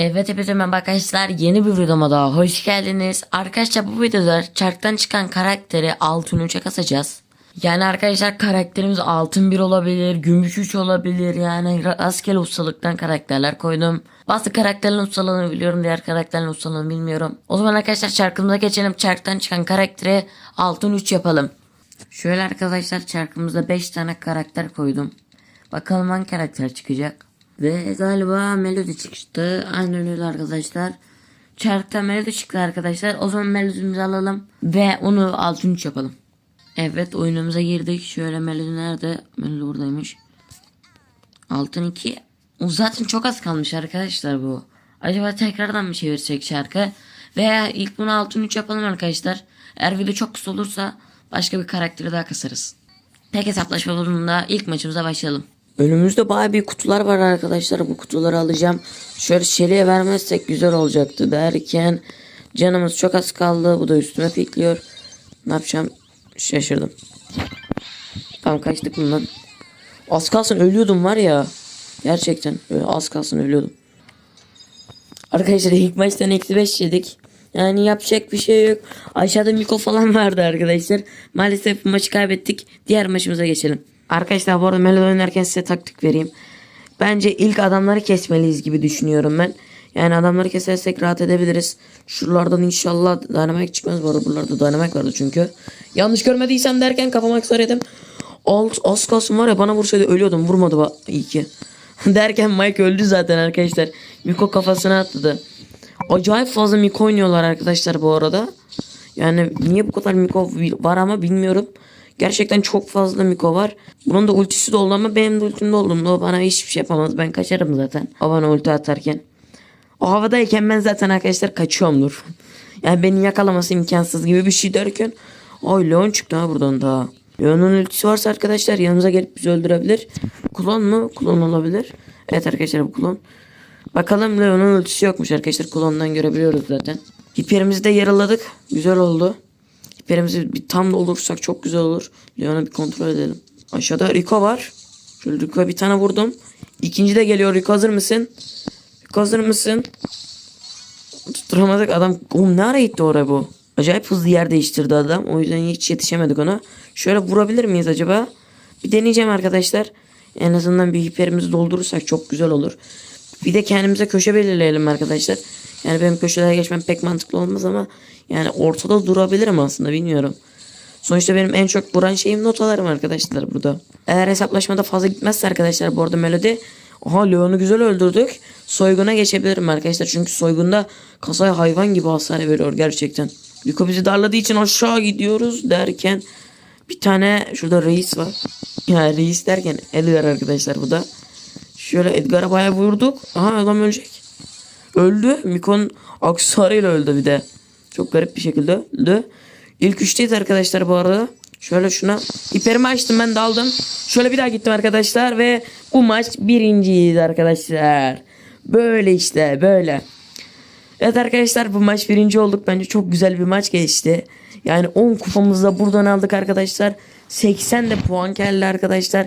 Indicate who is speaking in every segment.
Speaker 1: Evet hepinize merhaba arkadaşlar yeni bir videoma daha hoş geldiniz. Arkadaşlar bu videoda çarktan çıkan karakteri altın 3'e kasacağız. Yani arkadaşlar karakterimiz altın 1 olabilir, gümüş 3 olabilir yani rastgele ustalıktan karakterler koydum. Bazı karakterlerin ustalığını biliyorum diğer karakterlerin ustalığını bilmiyorum. O zaman arkadaşlar çarkımıza geçelim çarktan çıkan karakteri altın 3 yapalım. Şöyle arkadaşlar çarkımıza 5 tane karakter koydum. Bakalım hangi karakter çıkacak. Ve galiba Melody çıktı. Aynen öyle arkadaşlar. Çarkta Melody çıktı arkadaşlar. O zaman Melody'mizi alalım. Ve onu altın üç yapalım. Evet oyunumuza girdik. Şöyle Melody nerede? Melody buradaymış. Altın 2. O zaten çok az kalmış arkadaşlar bu. Acaba tekrardan mı çevirsek şarkı? Veya ilk bunu altın 3 yapalım arkadaşlar. Eğer video çok kısa olursa başka bir karakteri daha kasarız. Tek hesaplaşma bölümünde ilk maçımıza başlayalım. Önümüzde baya bir kutular var arkadaşlar. Bu kutuları alacağım. Şöyle Şeli'ye vermezsek güzel olacaktı derken canımız çok az kaldı. Bu da üstüme pikliyor. Ne yapacağım? Şaşırdım. Tamam kaçtık bundan. Az kalsın ölüyordum var ya. Gerçekten az kalsın ölüyordum. Arkadaşlar ilk maçtan eksi 5 yedik. Yani yapacak bir şey yok. Aşağıda Miko falan vardı arkadaşlar. Maalesef maçı kaybettik. Diğer maçımıza geçelim. Arkadaşlar bu arada Melo oynarken size taktik vereyim. Bence ilk adamları kesmeliyiz gibi düşünüyorum ben. Yani adamları kesersek rahat edebiliriz. Şuralardan inşallah dynamite çıkmaz. Bu arada buralarda dynamite vardı çünkü. Yanlış görmediysen derken kafama aksar yedim. Az, az var ya bana vursaydı ölüyordum. Vurmadı ba iyi ki. derken Mike öldü zaten arkadaşlar. Miko kafasına atladı. Acayip fazla Miko oynuyorlar arkadaşlar bu arada. Yani niye bu kadar Miko var ama bilmiyorum. Gerçekten çok fazla Miko var. Bunun da ultisi de oldu ama benim de ultim de olduğunda o bana hiçbir şey yapamaz. Ben kaçarım zaten. O bana ulti atarken. O havadayken ben zaten arkadaşlar kaçıyorumdur. yani beni yakalaması imkansız gibi bir şey derken. Ay Leon çıktı ha buradan daha. Leon'un ultisi varsa arkadaşlar yanımıza gelip bizi öldürebilir. Klon mu? Klon olabilir. Evet arkadaşlar bu klon. Bakalım Leon'un ultisi yokmuş arkadaşlar. Klondan görebiliyoruz zaten. Hiperimizi de yaraladık. Güzel oldu. Hiperimizi bir tam doldurursak çok güzel olur. Leon'a bir kontrol edelim. Aşağıda Rico var. Şöyle Rico'ya bir tane vurdum. İkinci de geliyor. Rico hazır mısın? Rico hazır mısın? Tutturamadık adam. Oğlum ne ara gitti oraya bu? Acayip hızlı yer değiştirdi adam. O yüzden hiç yetişemedik ona. Şöyle vurabilir miyiz acaba? Bir deneyeceğim arkadaşlar. En azından bir hiperimizi doldurursak çok güzel olur. Bir de kendimize köşe belirleyelim arkadaşlar. Yani benim köşelere geçmem pek mantıklı olmaz ama yani ortada durabilirim aslında bilmiyorum. Sonuçta benim en çok vuran şeyim notalarım arkadaşlar burada. Eğer hesaplaşmada fazla gitmezse arkadaşlar bu arada Melody Aha Leon'u güzel öldürdük. Soyguna geçebilirim arkadaşlar. Çünkü soygunda kasaya hayvan gibi hasar veriyor gerçekten. Rico bizi darladığı için aşağı gidiyoruz derken bir tane şurada reis var. Yani reis derken Edgar arkadaşlar bu da. Şöyle Edgar'a bayağı vurduk. Aha adam ölecek. Öldü. Mikon aksesuarıyla öldü bir de. Çok garip bir şekilde öldü. İlk üçteyiz arkadaşlar bu arada. Şöyle şuna hiperimi açtım ben daldım. Şöyle bir daha gittim arkadaşlar ve bu maç birinciyiz arkadaşlar. Böyle işte böyle. Evet arkadaşlar bu maç birinci olduk. Bence çok güzel bir maç geçti. Yani 10 kupamızı da buradan aldık arkadaşlar. 80 de puan geldi arkadaşlar.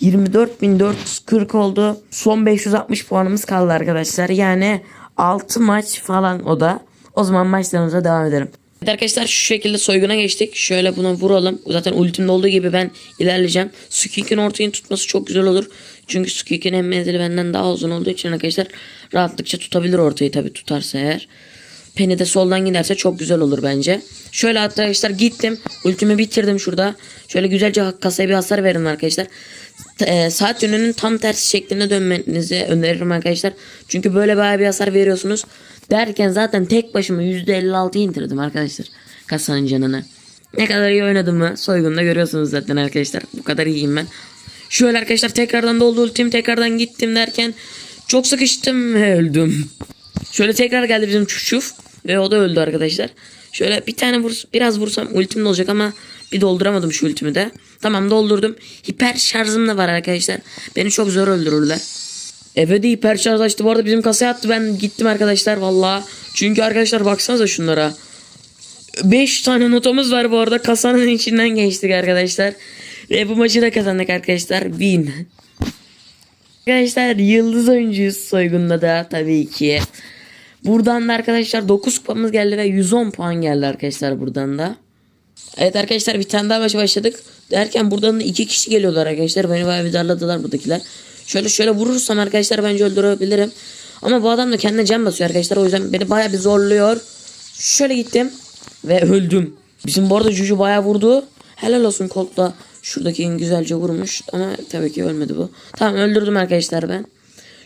Speaker 1: 24.440 oldu. Son 560 puanımız kaldı arkadaşlar. Yani 6 maç falan o da. O zaman maçlarımıza devam edelim. Evet arkadaşlar şu şekilde soyguna geçtik. Şöyle buna vuralım. Zaten ultimde olduğu gibi ben ilerleyeceğim. Sukik'in ortayı tutması çok güzel olur. Çünkü Sukik'in hem menzili benden daha uzun olduğu için arkadaşlar rahatlıkça tutabilir ortayı tabi tutarsa eğer. Penny de soldan giderse çok güzel olur bence. Şöyle arkadaşlar gittim. Ultimi bitirdim şurada. Şöyle güzelce kasaya bir hasar verin arkadaşlar. E, saat yönünün tam tersi şeklinde dönmenizi öneririm arkadaşlar. Çünkü böyle bayağı bir hasar veriyorsunuz. Derken zaten tek başıma %56 indirdim arkadaşlar. Kasanın canını. Ne kadar iyi oynadığımı soygunda görüyorsunuz zaten arkadaşlar. Bu kadar iyiyim ben. Şöyle arkadaşlar tekrardan doldu ultim tekrardan gittim derken çok sıkıştım öldüm. Şöyle tekrar geldi bizim çuşuf ve o da öldü arkadaşlar. Şöyle bir tane vur, biraz vursam ultim de olacak ama bir dolduramadım şu ultimi de. Tamam doldurdum. Hiper şarjım da var arkadaşlar. Beni çok zor öldürürler. Eve hiper şarj açtı. Bu arada bizim kasaya attı. Ben gittim arkadaşlar valla. Çünkü arkadaşlar baksanıza şunlara. 5 tane notamız var bu arada. Kasanın içinden geçtik arkadaşlar. Ve bu maçı da kazandık arkadaşlar. Win. Arkadaşlar yıldız oyuncuyuz soygunda da tabii ki. Buradan da arkadaşlar 9 kupamız geldi ve 110 puan geldi arkadaşlar buradan da. Evet arkadaşlar bir tane daha maça başladık. Derken buradan da iki kişi geliyorlar arkadaşlar. Beni bayağı bir darladılar buradakiler. Şöyle şöyle vurursam arkadaşlar bence öldürebilirim. Ama bu adam da kendine can basıyor arkadaşlar. O yüzden beni bayağı bir zorluyor. Şöyle gittim. Ve öldüm. Bizim bu arada Juju bayağı vurdu. Helal olsun Colt'la. Şuradaki güzelce vurmuş. Ama tabii ki ölmedi bu. Tamam öldürdüm arkadaşlar ben.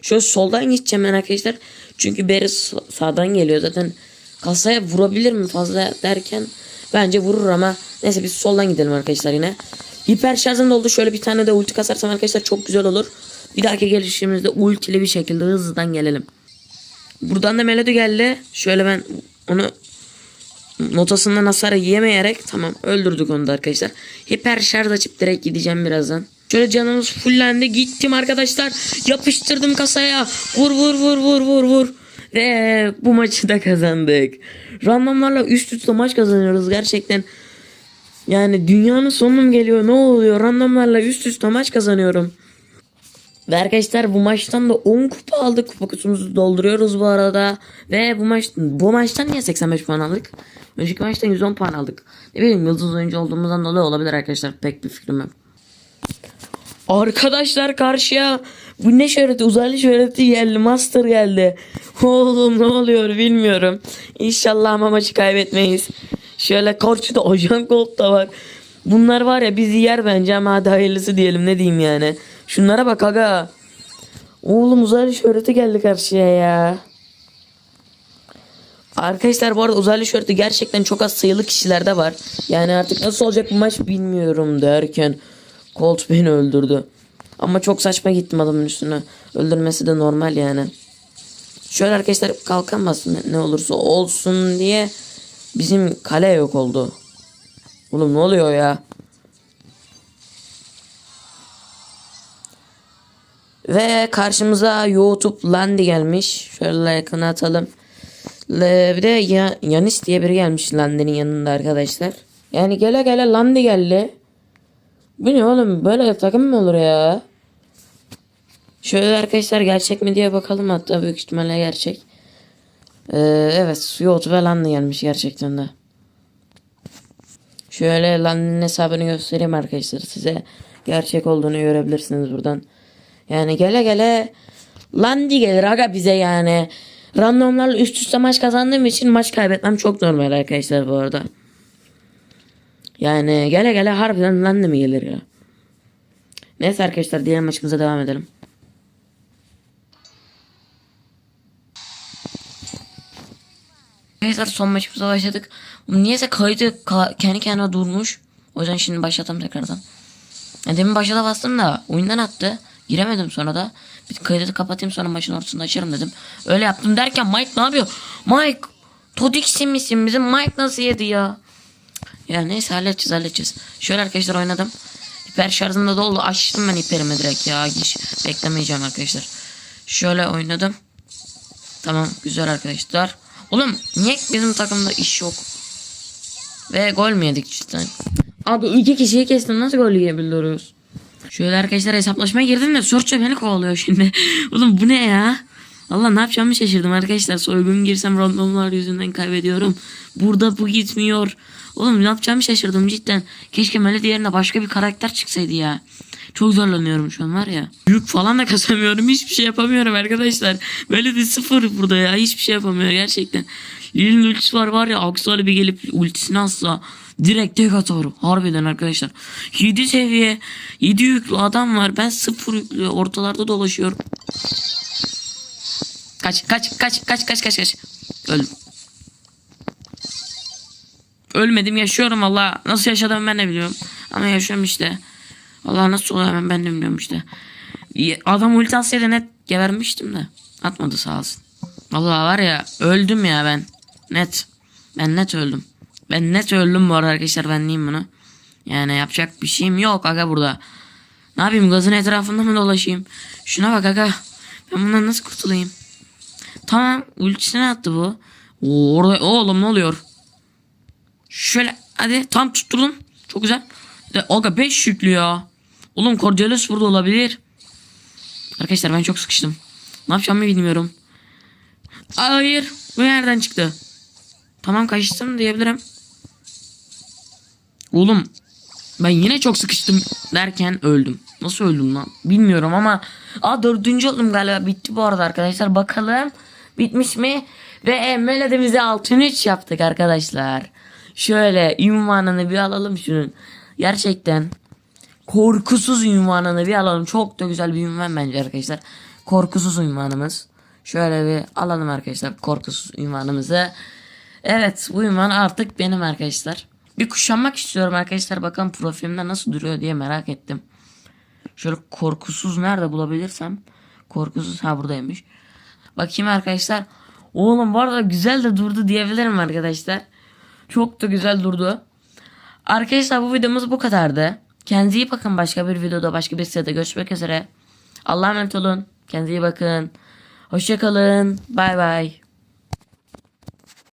Speaker 1: Şöyle soldan gideceğim ben arkadaşlar. Çünkü Beri sa- sağdan geliyor zaten. Kasaya vurabilir mi fazla derken bence vurur ama neyse biz soldan gidelim arkadaşlar yine. Hiper şarjım doldu. Şöyle bir tane de ulti kasarsam arkadaşlar çok güzel olur. Bir dahaki gelişimizde ultili bir şekilde hızlıdan gelelim. Buradan da Melody geldi. Şöyle ben onu notasından hasar yemeyerek tamam öldürdük onu da arkadaşlar. Hiper şarj açıp direkt gideceğim birazdan. Şöyle canımız fullendi gittim arkadaşlar yapıştırdım kasaya vur vur vur vur vur vur ve bu maçı da kazandık. Randomlarla üst üste maç kazanıyoruz gerçekten. Yani dünyanın sonu mu geliyor ne oluyor randomlarla üst üste maç kazanıyorum. Ve arkadaşlar bu maçtan da 10 kupa aldık. Kupa kutumuzu dolduruyoruz bu arada. Ve bu maç bu maçtan niye 85 puan aldık? Önceki maçtan 110 puan aldık. Ne bileyim yıldız oyuncu olduğumuzdan dolayı olabilir arkadaşlar. Pek bir fikrim yok. Arkadaşlar karşıya bu ne şöhreti uzaylı şöhreti geldi master geldi. Oğlum ne oluyor bilmiyorum. İnşallah ama maçı kaybetmeyiz. Şöyle karşıda ajan gold da var. Bunlar var ya bizi yer bence ama hadi hayırlısı diyelim ne diyeyim yani. Şunlara bak aga. Oğlum uzaylı şöhreti geldi karşıya ya. Arkadaşlar bu arada uzaylı şöhreti gerçekten çok az sayılı kişilerde var. Yani artık nasıl olacak bu maç bilmiyorum derken Colt beni öldürdü. Ama çok saçma gittim adamın üstüne. Öldürmesi de normal yani. Şöyle arkadaşlar kalkamazsın ne olursa olsun diye bizim kale yok oldu. Oğlum ne oluyor ya? Ve karşımıza YouTube Landi gelmiş. Şöyle yakına atalım. Bir de ya, Yanis diye biri gelmiş Landi'nin yanında arkadaşlar. Yani gele gele Landi geldi. Bu ne oğlum böyle takım mı olur ya? Şöyle arkadaşlar gerçek mi diye bakalım hatta büyük ihtimalle gerçek. Ee, evet YouTube ve Landi gelmiş gerçekten de. Şöyle Landi'nin hesabını göstereyim arkadaşlar size. Gerçek olduğunu görebilirsiniz buradan. Yani gele gele Landi gelir aga bize yani. Randomlarla üst üste maç kazandığım için maç kaybetmem çok normal arkadaşlar bu arada. Yani gele gele harbiden Landi mi gelir ya? Neyse arkadaşlar diğer maçımıza devam edelim. Arkadaşlar son maçımıza başladık. Niyeyse kaydı ka- kendi kendine durmuş. O yüzden şimdi başlatalım tekrardan. Demin başa da bastım da oyundan attı. Giremedim sonra da. Bir kaydı kapatayım sonra maçın ortasında açarım dedim. Öyle yaptım derken Mike ne yapıyor? Mike Todix'in misin? Bizim Mike nasıl yedi ya? Ya neyse halledeceğiz halledeceğiz. Şöyle arkadaşlar oynadım. Hiper şarjım da doldu. Açtım ben hiperimi direkt ya. Hiç beklemeyeceğim arkadaşlar. Şöyle oynadım. Tamam güzel arkadaşlar. Oğlum niye bizim takımda iş yok? Ve gol mü yedik cidden? Abi iki kişiyi kestim nasıl gol yiyebiliyoruz? Şöyle arkadaşlar hesaplaşmaya girdim de Sorça beni kovalıyor şimdi. Oğlum bu ne ya? Allah ne yapacağımı şaşırdım arkadaşlar. Soygun girsem randomlar yüzünden kaybediyorum. Burada bu gitmiyor. Oğlum ne yapacağımı şaşırdım cidden. Keşke Melody yerine başka bir karakter çıksaydı ya. Çok zorlanıyorum şu an var ya. Yük falan da kasamıyorum. Hiçbir şey yapamıyorum arkadaşlar. Melody sıfır burada ya. Hiçbir şey yapamıyor gerçekten. Lil'in ultisi var var ya. Aksuali bir gelip ultisini atsa. Direkt tek atar. Harbiden arkadaşlar. 7 seviye 7 yüklü adam var. Ben sıfır yüklü ortalarda dolaşıyorum. Kaç kaç kaç kaç kaç kaç kaç. Öldüm. Ölmedim yaşıyorum valla. Nasıl yaşadım ben de biliyorum. Ama yaşıyorum işte. Valla nasıl oluyor ben, ben de bilmiyorum işte. Adam ulti atsaydı net gebermiştim de. Atmadı sağ olsun. Valla var ya öldüm ya ben. Net. Ben net öldüm. Ben net öldüm bu arada arkadaşlar ben diyeyim bunu. Yani yapacak bir şeyim yok aga burada. Ne yapayım gazın etrafında mı dolaşayım? Şuna bak aga. Ben bundan nasıl kurtulayım? Tamam ultisini attı bu. Oo, orada oğlum ne oluyor? Şöyle hadi tam tutturdum. Çok güzel. De, aga 5 yüklü ya. Oğlum Cordelis burada olabilir. Arkadaşlar ben çok sıkıştım. Ne yapacağımı bilmiyorum. Hayır. Bu nereden çıktı? Tamam kaçtım diyebilirim. Oğlum ben yine çok sıkıştım derken öldüm. Nasıl öldüm lan? Bilmiyorum ama Aa dördüncü oldum galiba. Bitti bu arada arkadaşlar. Bakalım bitmiş mi? Ve e, melodimizi altın 3 yaptık arkadaşlar. Şöyle ünvanını bir alalım şunun. Gerçekten korkusuz ünvanını bir alalım. Çok da güzel bir ünvan bence arkadaşlar. Korkusuz ünvanımız. Şöyle bir alalım arkadaşlar korkusuz ünvanımızı. Evet bu ünvan artık benim arkadaşlar. Bir kuşanmak istiyorum arkadaşlar. Bakalım profilimde nasıl duruyor diye merak ettim. Şöyle korkusuz nerede bulabilirsem. Korkusuz ha buradaymış. Bakayım arkadaşlar. Oğlum bu arada güzel de durdu diyebilirim arkadaşlar. Çok da güzel durdu. Arkadaşlar bu videomuz bu kadardı. Kendinize iyi bakın. Başka bir videoda başka bir sitede görüşmek üzere. Allah'a emanet olun. Kendinize iyi bakın. Hoşçakalın. Bay bay.